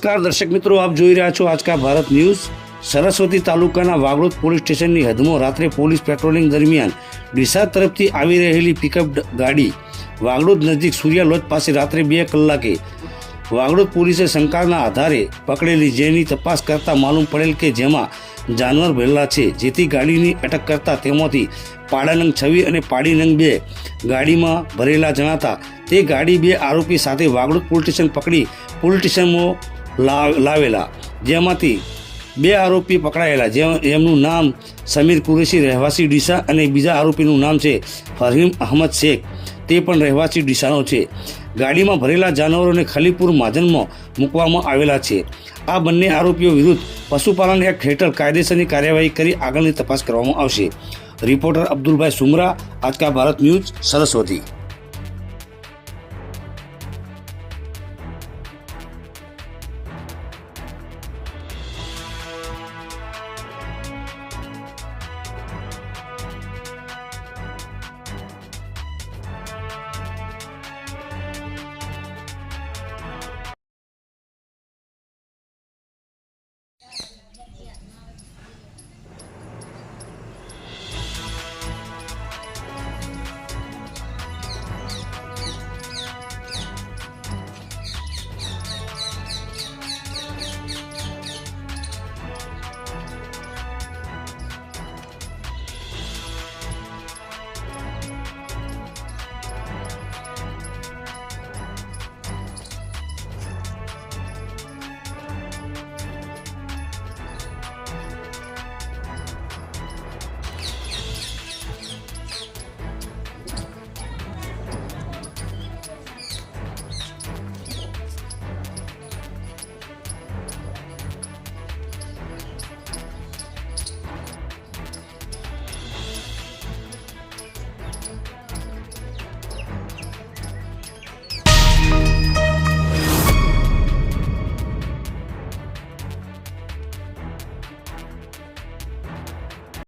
નમસ્કાર, દર્શક મિત્રો, આપ જોઈ રહ્યા છો આજકા ભારત ન્યૂઝ. સરસ્વતી તાલુકાના વાગડોદ પોલીસ સ્ટેશનની હદમાં રાત્રે પોલીસ પેટ્રોલિંગ દરમિયાન ડીસા તરફથી આવી રહેલી પિકઅપ ગાડી વાગડોદ નજીક સૂર્યા લોજ પાસે રાત્રે બે કલાકે વાગડોદ પોલીસે શંકાના આધારે પકડેલી, જેની તપાસ કરતા માલુમ પડેલ કે જેમાં જાનવર ભરેલા છે, જેથી ગાડીની અટક કરતા તેમાંથી પાડાનંગ છવ્વી અને પાડીનંગ બે ગાડીમાં ભરેલા જણાતા તે ગાડી બે આરોપી સાથે વાગડોદ પોલીસ સ્ટેશન પકડી પોલીસ સ્ટેશનમાં લાવેલા. જેમાંથી બે આરોપી પકડાયેલા, જે એમનું નામ સમીર કુરેશી રહેવાસી ડીસા અને બીજા આરોપીનું નામ છે ફરહીમ અહમદ શેખ. તે પણ રહેવાસી ડીસાનો છે. ગાડીમાં ભરેલા જાનવરોને ખલીપુર માધનમાં મૂકવામાં આવેલા છે. આ બંને આરોપીઓ વિરુદ્ધ પશુપાલન એક્ટ હેઠળ કાયદેસરની કાર્યવાહી કરી આગળની તપાસ કરવામાં આવશે. Reporter Abdulbhai Sumra, Aajka Bharat news, Saraswati.